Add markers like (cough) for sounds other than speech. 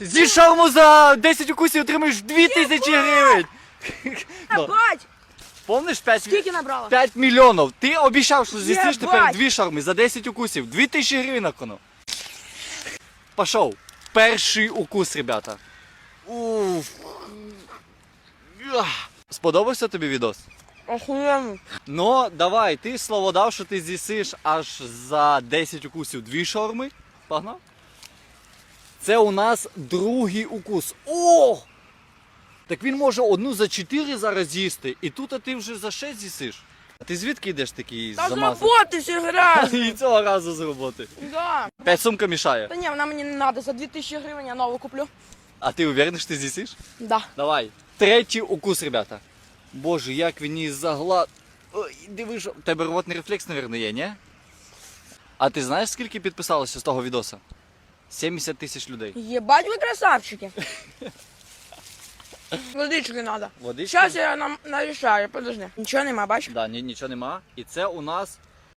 Зі шаурму за 10 укусів отримаєш 2000 гривень. Ну, бать! Помниш 5, Скільки набрала? 5 мільйонів? Ти обіцяв, що з'їсиш Єбать! тепер дві шаурми за 10 укусів. 2000 гривень на кону. Пішов. Перший укус, ребята. Уф. Ах. Сподобався тобі відос? Охуєнно. Ну, давай, ти слово дав, що ти з'їсиш аж за 10 укусів дві шаурми. Погнав? Це у нас другий укус. О! Так він може одну за 4 зараз їсти, і тут а ти вже за 6 з'їсиш. А ти звідки йдеш такий Та з замазаний? роботи ще раз. (laughs) І цього разу з роботи. Да. П'ять сумка мішає. Та ні, вона мені не треба, за 2000 гривень я нову куплю. А ти уверений, що ти з'їсиш? Да. Давай. Третій укус, ребята. Боже, як він її загла... Ой, диви, що... В тебе рвотний рефлекс, мабуть, є, ні? А ти знаєш, скільки підписалося з того відоса? 70 тисяч людей. Єбать ви красавчики. Водички треба. Водички? Зараз я нам нарішаю, подожди. Нічого нема, бачиш? Да, ні, нічого нема. І це у нас